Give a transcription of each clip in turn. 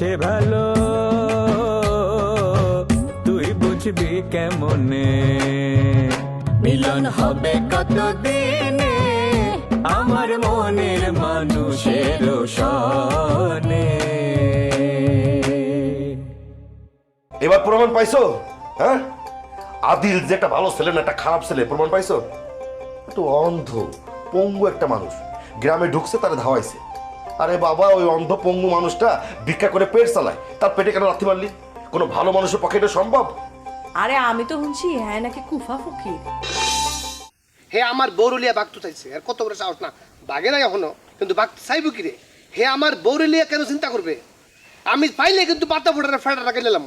সে ভালো। তুই বুঝবি কেমনে? মিলন হবে কতদিনে? আমার মনের মানুষের সনে এবার প্রমাণ পাইছো? হ্যাঁ? আদিল যে একটা ভালো ছেলে না একটা খারাপ ছেলে প্রমাণ পাইছো? একটু অন্ধ পঙ্গু একটা মানুষ। গ্রামে ঢুকছে তারা ধাওয়াইছে। আরে বাবা ওই অন্ধ পঙ্গু মানুষটা ভিক্ষা করে পেট চালায়। তার পেটে কেন লাথি মারলি? কোনো ভালো মানুষের পক্ষে এটা সম্ভব? আরে আমি তো শুনছি হ্যাঁ নাকি কুফা ফকির? হে আমার বৌরলিয়া বাঘ তো চাইছে আর কত বড় সাহস না। বাঘে নাই এখনও কিন্তু বাঘ চাইব কি রে হে আমার বৌরলিয়া কেন চিন্তা করবে? আমি পাইলে কিন্তু পাতা ফোটার ফেটা রাখে নিলাম।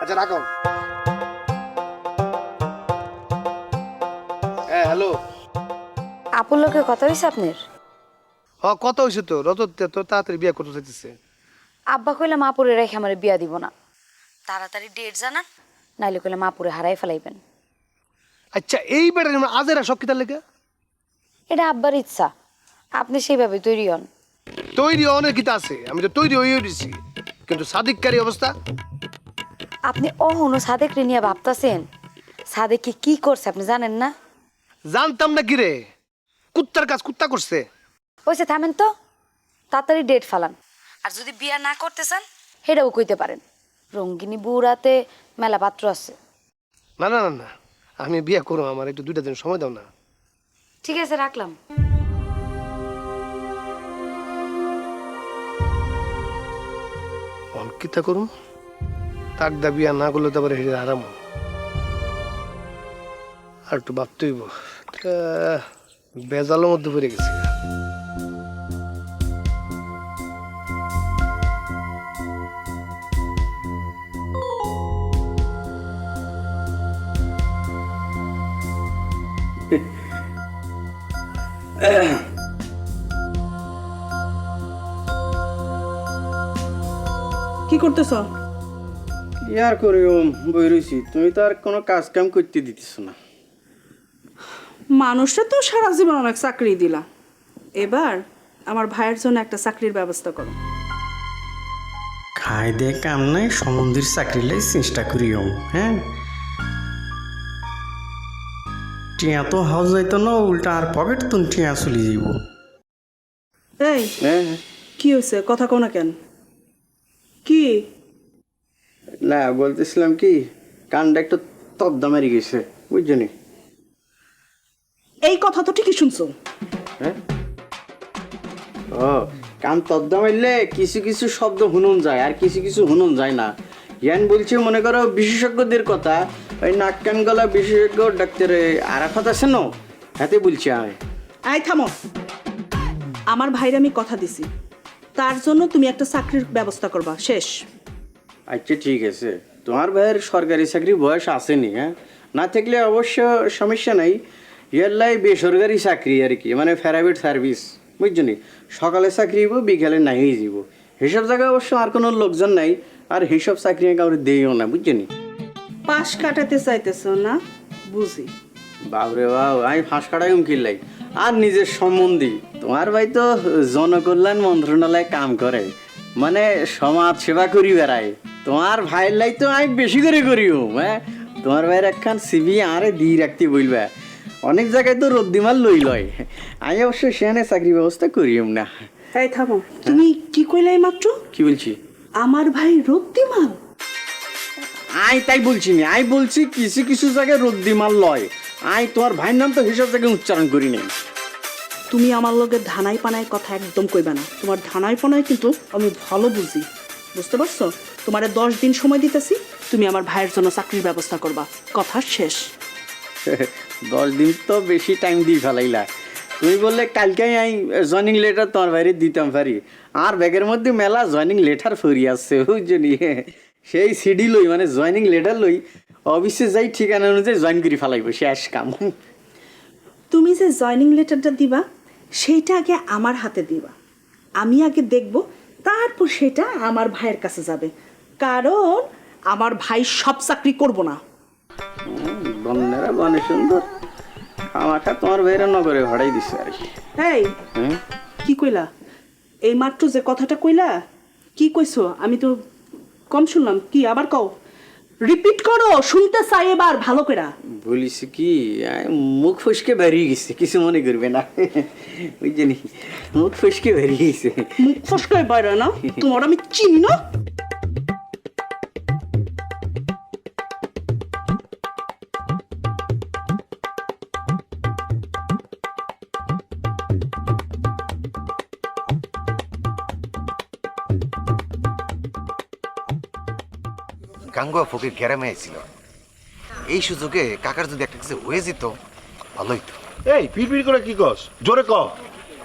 আচ্ছা রাখো। হ্যাঁ হ্যালো। আপুর লোকে কথা হয়েছে আপনার? হ কত হয়েছে তো রত তো তাড়াতাড়ি বিয়ে করতে চাইতেছে। আব্বা কইলাম আপুরে রেখে আমার বিয়া দিব না। তাড়াতাড়ি ডেট জানান নাইলে কইলাম আপুরে হারাই ফেলাইবেন। আচ্ছা এই বেড়া আজেরা সব কিতার লেগে? এটা আব্বার ইচ্ছা। আপনি সেইভাবে তৈরি হন। তৈরি অনেক কিতা আছে আমি তো তৈরি হয়ে দিছি কিন্তু সাদিককারী অবস্থা? আপনি অহনো সাদেক রে নিয়ে ভাবতাছেন। সাদেককে কি করছে আপনি জানেন না? জানতাম না কি রে? কুত্তার কাজ কুত্তা করছে। ওইসে থামেন তো তাড়াতাড়ি ডেট ফালান। আর যদি বিয়া না করতে চান? সেটাও কইতে পারেন। রঙ্গিনী বুড়াতে মেলা পাত্র আছে। না না না না আমি বিয়া করব আমার একটু দুইটা দিন সময় দাও না। ঠিক আছে রাখলাম। অঙ্কিতা করুম তাক দা বিয়া না করলে তো আবার হেরে আরাম আর একটু ভাবতে হইব তা বেজালের মধ্যে পড়ে গেছি। কি করতেছ? ইয়ার করিও বই রইছি। তুমি তো আর কোনো কাজ কাম করতে দিতেছ না। মানুষটা তো সারা জীবন অনেক চাকরি দিলা। এবার আমার ভাইয়ের জন্য একটা চাকরির ব্যবস্থা করো। খাই দে কাম নাই সমন্দির চাকরিলাই চেষ্টা করিও হ্যাঁ? টিয়া তো হাউস যাইতো না উল্টা আর পকেট তুন টিয়া চলে যাইব। এই হ্যাঁ হ্যাঁ। কি হয়েছে কথা কও না কেন। কি? না বলতেছিলাম কি কানটা একটু তদ্দা মারি গেছে বুঝছ নি? এই কথা তো ঠিকই শুনছো। হ্যাঁ? ও কান তদ্দা মারলে কিছু কিছু শব্দ হুনুন যায় আর কিছু কিছু হুনুন যায় না। ইয়ান বলছে মনে করো বিশেষজ্ঞদের কথা ওই নাক কান গলা বিশেষজ্ঞ ডাক্তারে আরাফাত আছে না? হাতে বলছি আমি আই থামো। আমার ভাইরে আমি কথা দিছি। তার জন্য তুমি একটা চাকরির ব্যবস্থা করবা। শেষ। আচ্ছা ঠিক আছে। তোমার ভাইয়ের সরকারি চাকরির বয়স আসেনি হ্যাঁ? না থাকলে অবশ্য সমস্যা নাই। ইয়ারলাই বেসরকারি চাকরি আর কি মানে প্রাইভেট সার্ভিস বুঝছ সকালে চাকরি হইব বিকালে নাই যাব হিসাব জায়গায় অবশ্য আর কোনো লোকজন নাই। আর হিসাব চাকরি কাউরে দেইও না বুঝছ নি পাশ কাটাতে চাইতেছো না? বুঝি। বাবরে বাব আমি ফাঁস কাটাই কিনলাই আর নিজের সম্বন্ধী। তোমার ভাই তো জনকল্যাণ মন্ত্রণালয়ে কাম করে মানে সমাজ সেবা করি বেড়ায়। তোমার ভাইয়ের লাই তো আমি বেশি করে করিও হ্যাঁ? তোমার ভাইয়ের একখান সিবি আরে দিয়ে রাখতে বলবে। অনেক জায়গায় তো রদ্দিমাল লই লয়। আমি অবশ্য সেখানে চাকরি ব্যবস্থা করিও না। এই থামো। তুমি কি কইলাই মাত্র? কি বলছি? আমার ভাই রক্তিমাল। আই তাই বলছি না আই বলছি কিছু কিছু জায়গায় রদ্দিমাল লয়। আই তোমার ভাইয়ের নাম তো হিসাব জায়গায় উচ্চারণ করি নাই তুমি আমার লগে ধানাই পানায় কথা একদম কইবে না। তোমার ধানাই পানায় কিন্তু আমি ভালো বুঝি। বুঝতে পারছ? তোমারে দশ দিন সময় দিতেছি তুমি আমার ভাইয়ের জন্য চাকরির ব্যবস্থা করবা। কথা শেষ। দশ দিন তো বেশি টাইম দিয়ে ফেলাইলা। তুমি বললে কালকেই আমি জয়নিং লেটার তোমার বাইরে দিতাম পারি। আর ব্যাগের মধ্যে মেলা জয়নিং লেটার ফরি আসছে বুঝলি সেই সিডি লই মানে জয়নিং লেটার লই অফিসে যাই ঠিকানা অনুযায়ী জয়েন করে ফেলাইব শেষ কাম। তুমি যে জয়নিং লেটারটা দিবা সেইটা আগে আমার হাতে দিবা। আমি আগে দেখব তারপর সেটা আমার ভাইয়ের কাছে যাবে। কারণ আমার ভাই সব চাকরি করব না। বন্যেরা বনে সুন্দর। আমাকে তোমার বাইরে নগরে ভাড়াই দিছে আর কি। এই? কি কইলা? এই মাত্র যে কথাটা কইলা কি কইছো? আমি তো কম শুনলাম। কি আবার কও? রিপিট করো শুনতে চাই এবার ভালো করে বলিস কি মুখ ফসকে বেরিয়ে গেছে কিছু মনে করবে না। বুঝলি? মুখ ফসকে বেরিয়ে গেছে। মুখ ফসকায় বাইরে না? তোমার আমি চিনি না? গাঙ্গুয়া ফকির গ্যারামে আইছিল। এই সুযোগে কাকার যদি একটা কিছু হয়ে যেত ভালোই তো এই পিড় করে কি কস? জোরে ক।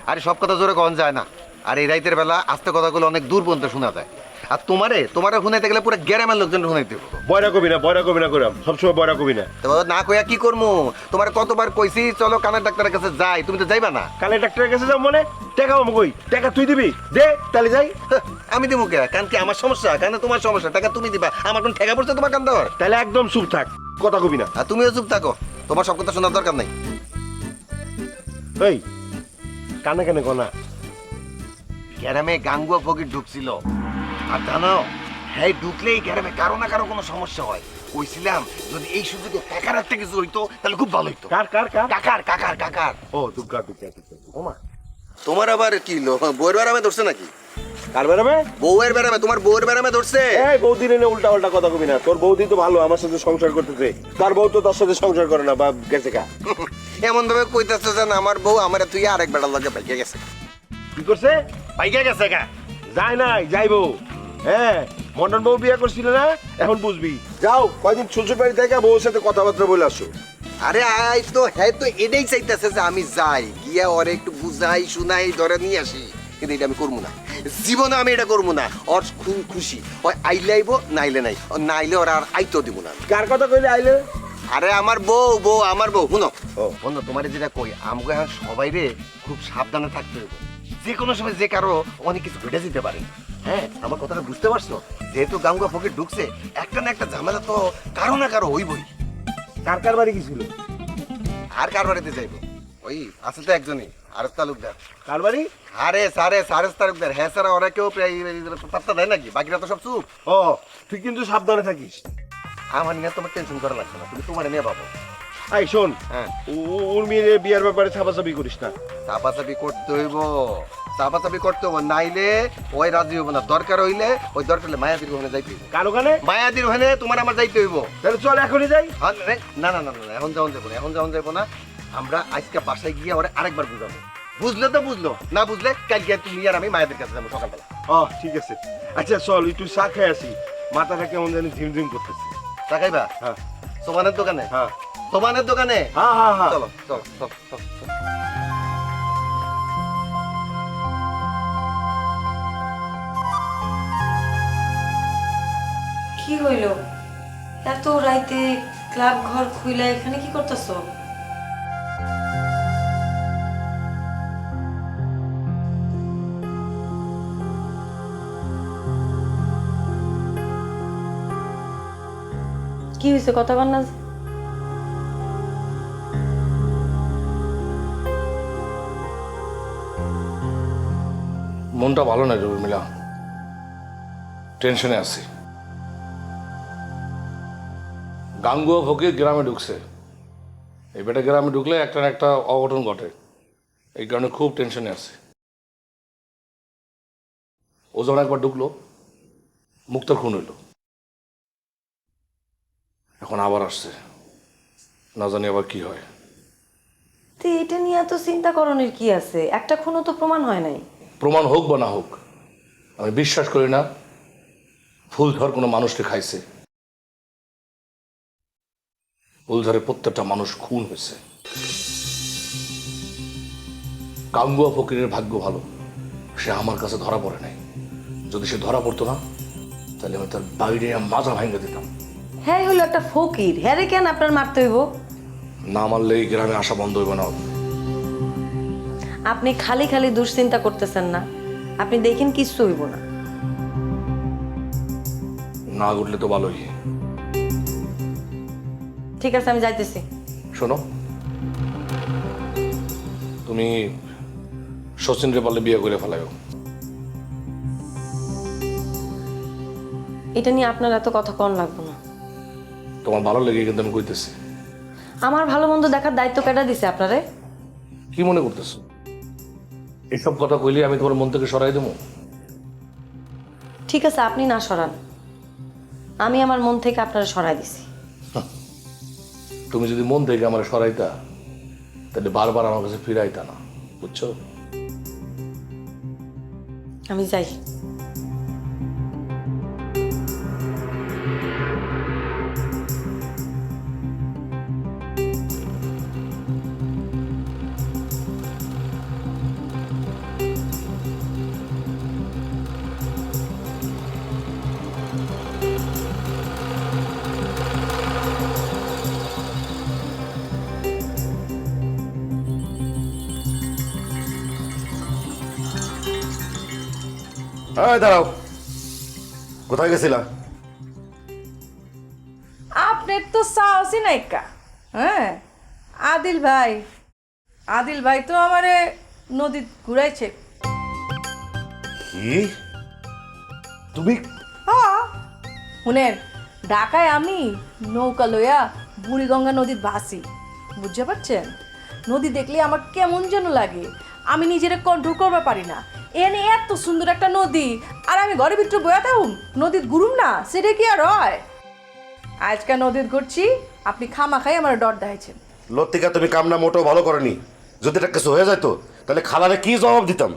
আরে সব কথা জোরে কন যায় না। আর এই রাইতের বেলা আস্তে কথাগুলো অনেক দূর পর্যন্ত শোনা যায়। আর তোমারে তোমারে শুনাইতে গেলে পুরো গ্যারামের লোকজন শুনাইতে হবে বয়রা কবি না বয়রা কবি না করাম সবসময় বয়রা কবি না। তো না কইয়া কি করমু? তোমার কতবার কইছি চলো কানের ডাক্তারের কাছে যাই তুমি তো যাইবা না। কালে ডাক্তারের কাছে যাও মনে? টাকা আমি কই? টাকা তুই দিবি? দে তাহলে যাই। হাহ, আমি দিব কে? কারণ কি আমার সমস্যা? কারণ তোমার সমস্যা টাকা তুমি দিবা। আমার কোন ঠেকা পড়ছে তোমার কান দেওয়ার তাহলে একদম চুপ থাক কথা কবি না। আর তুমিও চুপ থাকো তোমার সব কথা শোনার দরকার নাই। এই কানে কানে কনা। গ্যারামে গাঙ্গুয়া ফকির ঢুকছিল। আর জানো হ্যাঁ ঢুকলেই গ্যারামে কারও না কারও কোনো সমস্যা হয়। কইছিলাম যদি এই সুযোগে কাকার হাত থেকে কিছু হইতো তাহলে খুব ভালো হইতো। কার কার কার? কাকার কাকার কাকার। ও দুর্গা দুর্গা দুর্গা ওমা তোমার আবার কি লো? বউয়ের বেড়ামে ধরছে নাকি? কার বেড়াবে বউয়ের বেড়ামে তোমার বউয়ের বেড়ামে ধরছে? এই বৌদি রে উল্টা উল্টা কথা কবি না। তোর বৌদি তো ভালো আমার সাথে সংসার করতেছে। তার বউ তো তার সাথে সংসার করে না বা গেছে কা? এমন ভাবে কইতাছে যেন আমার বউ আমার তুই আরেক বেড়ার লগে পাইকে গেছে। কি করছে? পাইকা গেছে কা? যায় নাই যাইবো। হ্যাঁ মন্ডন বউ বিয়ে করছিল না? এখন বুঝবি। যাও কয়দিন শ্বশুর বাড়ি থেকে বউর সাথে কথাবার্তা বলে আসো। আরে আই তো হ্যাঁ তো এটাই চাইতেছে যে আমি যাই। গিয়া ওরে একটু বুঝাই শুনাই ধরে নিয়ে আসি। কিন্তু এটা আমি করব না। জীবনে আমি এটা করব না। ওর খুব খুশি। ওই আইলে আইবো নাইলে নাই। ও নাইলে ওরা আর আইতো দিব না। কার কথা কইলে আইলে? আরে আমার বউ বউ আমার বউ শুনো। ও। বন্ধু তোমার যেটা কই আমাকে এখন সবাই রে খুব সাবধানে থাকতে হবে যে কোনো সময় যে কারও অনেক কিছু ঘটে যেতে পারে। হ্যাঁ আমার কথাটা বুঝতে পারছ? যেহেতু গাঙ্গুয়া ফকির ঢুকছে একটা না একটা ঝামেলা তো কারও না কারও হইবই। কার কার বাড়ি গেছিল? আর কার বাড়িতে যাইবো? ওই আছে তো একজনই আরস তালুকদার। কার বাড়ি? আরে সারে সারেস তালুকদার। হ্যাঁ স্যার ওরা কেউ প্রায় পাত্তা দেয় নাকি? বাকিরা তো সব চুপ। ও তুই কিন্তু সাবধানে থাকিস। আমার নিয়ে তোমার টেনশন করা লাগছে না তুমি তোমার নিয়ে পাবো আই শোন। হ্যাঁ। ওর মেয়ের বিয়ার ব্যাপারে ছাপাছাপি করিস না। চাপাচাপি করতে হইব। চাপাচাপি করতে হইব নাইলে ওই রাজি হইব না। দরকার হইলে ওই দরকার হলে মায়াদির ওখানে যাইতে হইব। কার ওখানে? মায়াদির ওখানে তোমার আমার যাইতে হইব। তাহলে চল এখনই যাই। হ্যাঁ, না না না না এখন যাওয়া যাব না এখন যাওয়া যাব না। আমরা আজকে বাসায় গিয়ে ওরা আরেকবার বুঝাবো। বুঝলে তো বুঝলো না বুঝলে কালকে তুমি আর আমি মায়াদের কাছে যাব সকালবেলা। ও ঠিক আছে। আচ্ছা চল একটু চা খেয়ে আসি। মাথাটা কেমন জানি ঝিমঝিম করতেছে। তাকাইবা হ্যাঁ। সোমানের দোকানে? হ্যাঁ। সোমানের দোকানে? হ্যাঁ হ্যাঁ হ্যাঁ চলো চলো চলো চলো, চলো। কি হইল? এত রাইতে ক্লাব ঘর খুইলা এখানে কি করতেছো? কি হয়েছে কথা বল না মনটা ভালো নাই রবিমিলা টেনশনে আছি। গাঙ্গুয়া ফকির গ্রামে ঢুকছে। এই বেটা গ্রামে ঢুকলে একটা না একটা অঘটন ঘটে। এই কারণে খুব টেনশনে আছে। ও যখন একবার ঢুকলো মুক্তার খুন হইল। এখন আবার আসছে। না জানি আবার কি হয়। তো এটা নিয়ে এত চিন্তা করণের কি আছে? একটা খুনও তো প্রমাণ হয় নাই। প্রমাণ হোক বা না হোক আমি বিশ্বাস করি না ফুলঝড় কোনো মানুষকে খাইছে। ফুলঝড়ে প্রত্যেকটা মানুষ খুন হয়েছে। কাঙ্গুয়া ফকিরের ভাগ্য ভালো সে আমার কাছে ধরা পড়ে নাই। যদি সে ধরা পড়তো না তাহলে আমি তার বাইরে মাজা ভাঙে দিতাম। হ্যাঁ হলো একটা ফকির। হ্যাঁ কেন আপনার মারতে হইব? না মারলে এই গ্রামে আসা বন্ধ হইব না। আপনি খালি খালি দুশ্চিন্তা করতেছেন না। আপনি দেখেন কিচ্ছু হইব না। না ঘটলে তো ভালোই। ঠিক আছে আমি যাইতেছি। শোনো তুমি সচিনরে পারলে বিয়ে করে ফেলাইও এটা নিয়ে আপনার এত কথা কন লাগবো না। তোমার ভালো লেগে কিন্তু আমি কইতেছি। আমার ভালো মন্দ দেখার দায়িত্ব কেটা দিছে আপনারে? কি মনে করতেছো? এসব কথা কইলে আমি তোমার মন থেকে সরাই দেবো। ঠিক আছে আপনি না সরান। আমি আমার মন থেকে আপনারা সরাই দিছি। তুমি যদি মন থেকে আমার সরাইতা তাহলে বারবার আমার কাছে ফিরাইতা না বুঝছ? আমি যাই। এই দাঁড়াও। কোথায় গেছিলা? আপনার তো সাহসই নাই কা। হ্যাঁ? আদিল ভাই। আদিল ভাই তো আমারে নদী ঘুরাইছে। কি? তুমি? হ্যাঁ। শুনেন ঢাকায় আমি নৌকা লইয়া বুড়িগঙ্গা নদীর ভাসি। বুঝতে পারছেন? নদী দেখলে আমার কেমন যেন লাগে। আমি নিজেরে কন্ট্রোল করতে পারি না। এনে এত সুন্দর একটা নদী। আর আমি ঘরের ভিতরে বয়া থাকুম? নদীর ঘুরুম না? সেটা কি আর হয়? আজকে নদীর ঘুরছি আপনি খামা খাই আমার ডর দেখাইছেন। লতিকা তুমি কামনা মোটেও ভালো করনি। যদি এটা কিছু হয়ে যেত তাহলে খালারে কি জবাব দিতাম?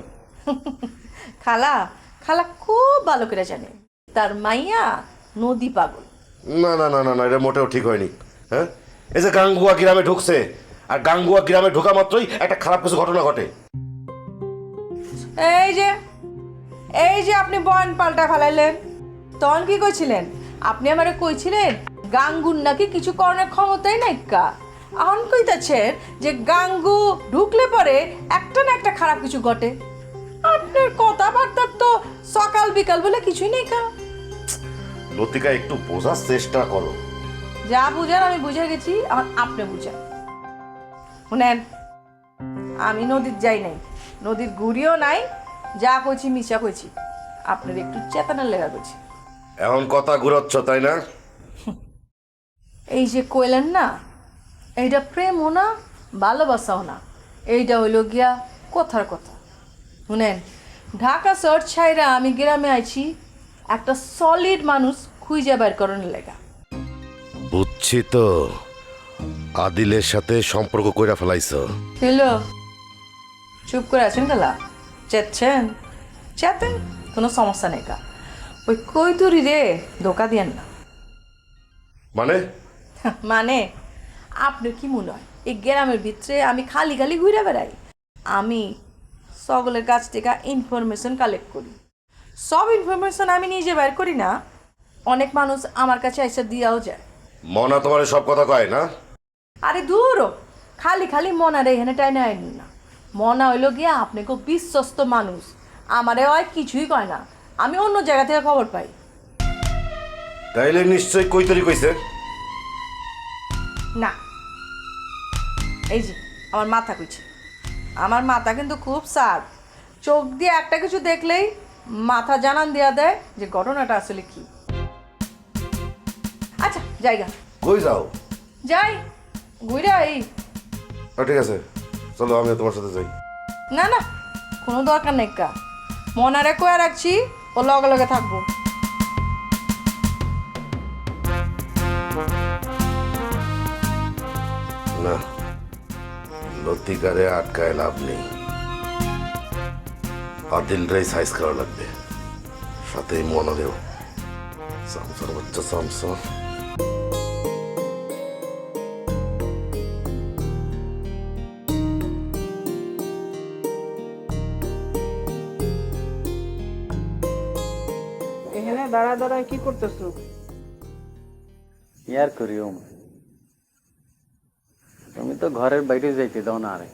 খালা খালা খুব ভালো করে জানে। তার মাইয়া নদী পাগল। না না না না না এটা মোটেও ঠিক হয়নি। হ্যাঁ? এই যে গাঙ্গুয়া গ্রামে ঢুকছে আর গাঙ্গুয়া গ্রামে ঢোকা মাত্রই একটা খারাপ কিছু ঘটনা ঘটে। এই যে এই যে আপনি বয়ন পাল্টা ফেলাইলেন। তখন কি কইছিলেন? আপনি আমারে কইছিলেন গাঙ্গুর নাকি কিছু করণের ক্ষমতাই নাই কা। এখন কইতাছেন যে গাঙ্গু ঢুকলে পরে একটা না একটা খারাপ কিছু ঘটে। আপনার কথাবার্তার তো সকাল বিকাল বলে কিছুই নেই কা। লতিকা একটু বোঝার চেষ্টা করো। যা বুঝার আমি বুঝে গেছি আমার আপনি বুঝান। শুনেন আমি নদীর যাই নাই নদীর ঘুরিও নাই যা কইছি মিশা কইছি। আপনার একটু চেতনার লেগা করছি এখন কথা ঘুরাচ্ছ তাই না? এই যে কইলেন না এইটা প্রেমও না ভালোবাসাও না এইটা হইল গিয়া কথার কথা। শুনেন ঢাকা শহর ছাইরা আমি গ্রামে আইছি একটা সলিড মানুষ খুঁজে বের করার লেগা। বুঝছি তো। আদিলের সাথে সম্পর্ক কইরা ফেলাইছো। হ্যালো। চুপ করে আছেন গেলা চেচ্ছেন চেতেন? কোনো সমস্যা নেই কা। ওই কই কৈতুরি রে ধোকা দিয়েন না। মানে? মানে আপনি কি মনে হয়? এই গ্রামের ভিতরে আমি খালি খালি ঘুরে বেড়াই? আমি সকলের কাছ থেকে ইনফরমেশন কালেক্ট করি। সব ইনফরমেশন আমি নিজে বের করি না। অনেক মানুষ আমার কাছে এসে দিয়াও যায়। মনা তোমার সব কথা কয় না? আরে দূর হ। খালি খালি মনারে এখানে টাইনে আইন না। মনা হইল গিয়া আপনি খুব বিশ্বস্ত মানুষ। আমারে হয় কিছুই কয় না। আমি অন্য জায়গা থেকে খবর পাই। তাইলে নিশ্চয়ই কৈতরি কইছে? না। এই যে আমার মাথা কুচি আমার মাথা কিন্তু খুব সার্ভ চোখ দিয়ে একটা কিছু দেখলেই মাথা জানান দেয়া দেয় যে ঘটনাটা আসলে কি। আচ্ছা জায়গা। কই যাও? যাই। ঘুরে এই আহ, ঠিক আছে। চলো আমিও তোমার সাথে যাই। না না কোনো দরকার নেই কা। মনারে কয়ে রাখছি ও লগে লগে থাকব। না লতিকারে আটকায় লাভ নেই। আদিল রাই সাইজ করা লাগবে। সাথে মনারেও। সামসার বাচ্চা সামসা দাঁড়া দাঁড়ায় কি করতেছো? ইয়ার করি ওম তুমি তো ঘরের বাইরে যাইতে দাও না আরে।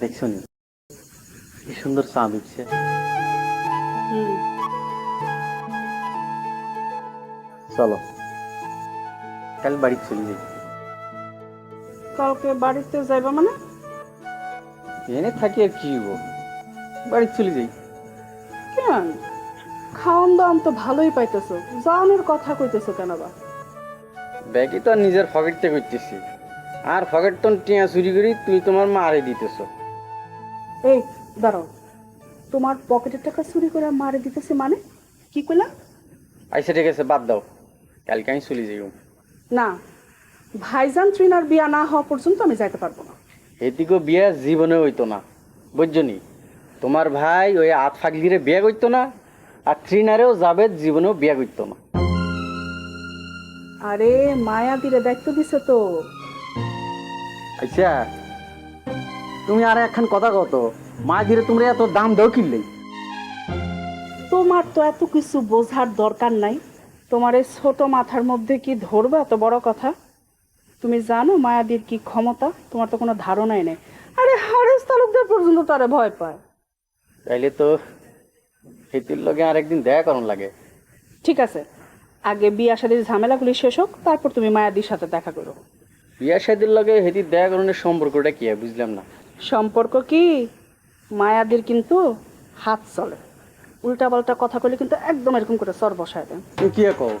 দেখছ নি? কি সুন্দর চা দিচ্ছে। চলো। কাল বাড়ি চলে যাই। কালকে বাড়িতে যাইবা মানে? এনে থাকি আর কি বাড়ি চলে যাই। কেন? খাওয়ান দাওয়ান তো ভালোই পাইতেছো। জানের কথা কইতেছো কেন বা? ব্যাগই তো আর নিজের পকেটতে করতেছি আর পকেট তো টিয়া চুরি করি তুই তোমার মারে দিতেছো। এই দাঁড়াও। তোমার পকেটের টাকা চুরি করে মারে দিতেছে মানে? কি কইলা? আইসা ঠিক আছে বাদ দাও। কালকে আমি চলে যাই না ভাইজান ট্রিনার বিয়া না হওয়া পর্যন্ত আমি যাইতে পারব না। এদিকেও বিয়ে জীবনে হইতো না। বুঝছনি তোমার ভাই ওই আত ফাগলিরে বিয়ে করতো না আর ট্রিনারেও যাবে জীবনেও বিয়ে করতো না। আরে মায়া দিলে দায়িত্ব দিছে তো। আচ্ছা তুমি আর একখান কথা কত মা ধীরে তোমরা এত দাম দাও কিনলে তোমার তো এত কিছু বোঝার দরকার নাই। তোমার এই ছোট মাথার মধ্যে কি ধরবে এত বড় কথা? তুমি জানো মায়াদির কি ক্ষমতা? তোমার তো কোনো ধারণাই নেই। আরে হারেস তালুকদার পর্যন্ত তারা ভয় পায়। তাইলে তো সেটির লগে আরেকদিন দেখা করুন লাগে। ঠিক আছে। আগে বিয়া শাদির ঝামেলাগুলি শেষ হোক তারপর তুমি মায়াদির সাথে দেখা করো। বিয়া শাদির লগে হেতি দেখা করণের সম্পর্কটা কি বুঝলাম না। সম্পর্ক কি? মায়াদির কিন্তু হাত চলে। উল্টা পাল্টা কথা বলে কিন্তু একদম এরকম করে সর বসায় দেন তুমি কি কও?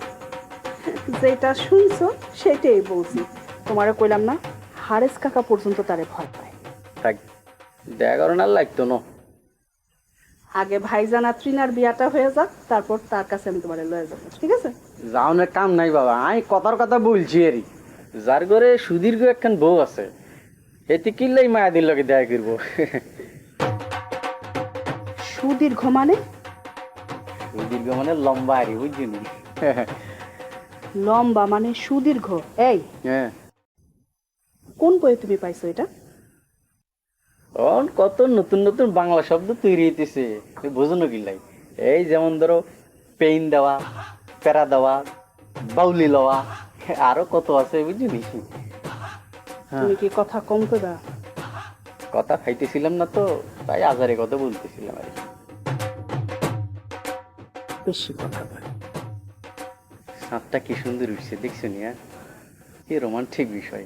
যেটা শুনছো সেটাই বলছি। তোমারে কইলাম না হারেস কাকা পর্যন্ত তারে ভয় পায়। থাক দেখা করণ আর লাগতো না। আগে ভাইজান আর ত্রিনার বিয়াটা হয়ে যাক তারপর তার কাছে আমি তোমারে লয়ে যাব ঠিক আছে? যাওনের কাম নাই বাবা আমি কথার কথা বলছি এরই যার ঘরে সুদীর্ঘ একখান বউ আছে এতে কিনলেই মায়াদির লগে দেখা করব। সুদীর্ঘ মানে? সুদীর্ঘ মানে লম্বা আরি বুঝছিনি লম্বা মানে সুদীর্ঘ এই। হ্যাঁ। কোন বইয়ে তুমি পাইছো এটা? কত নতুন নতুন বাংলা শব্দ তৈরি হইতেছে তুই বোঝো না কিলাই এই যেমন ধরো পেইন দেওয়া প্যারা দেওয়া বাউলি লওয়া আরও কত আছে বুঝলি তুমি কি কথা কম কইবা কথা খাইতেছিলাম না তো তাই আজারে কথা বলতেছিলাম আর। বেশি কথা বল। সাপটা কি সুন্দর উঠছে দেখছ নিয়া হ্যাঁ? কি রোমান্টিক বিষয়।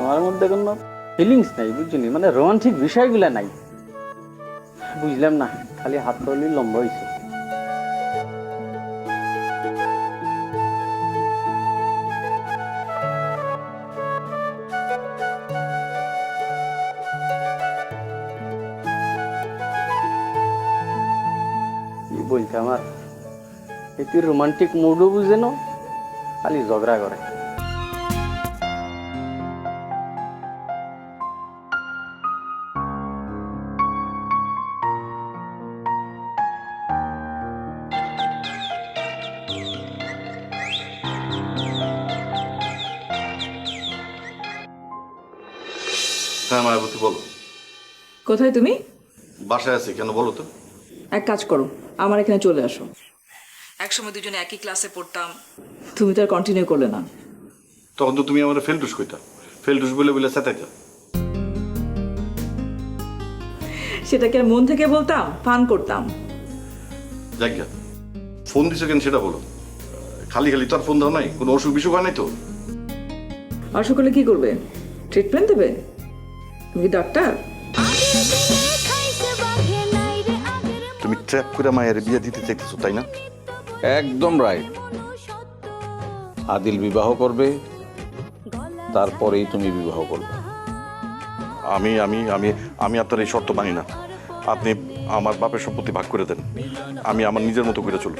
তোমার মধ্যে কোনো ফিলিংস নাই, বুঝলি? মানে রোমান্টিক বিষয়গুলো নাই। বুঝলাম না, খালি হাত তলি লম্বা হয়েছে বলছে আমার? এতে রোমান্টিক মুডও বুঝে খালি ঝগড়া করে। হ্যাঁ মায়াবতী বলো? কোথায় তুমি? বাসায় আছি কেন বলো তো? এক কাজ করো আমার এখানে চলে আসো। একসময় দুজনে একই ক্লাসে পড়তাম। তুমি তো আর কন্টিনিউ করলে না। তখন তো তুমি আমার ফেলটুস কইতা। ফেলটুস বলে বলে সাথে সেটাকে আর মন থেকে বলতাম? ফান করতাম। যাক গা ফোন দিছো কেন সেটা বলো। খালি খালি তো আর ফোন দাও নাই কোনো অসুখ বিসুখ হয় নাই তো? অসুখ হলে কি করবে? ট্রিটমেন্ট দেবে? তুমি ডাক্তার? তুমি ট্র্যাপ করে মায়ের বিয়ে দিতে চাইতেছো তাই না? একদম রাইট আদিল বিবাহ করবে তারপরেই তুমি বিবাহ করবে। আমি আমি আমি আমি আপনার এই শর্ত মানি না। আপনি আমার বাপের সম্পত্তি ভাগ করে দেন। আমি আমার নিজের মতো করে চলব।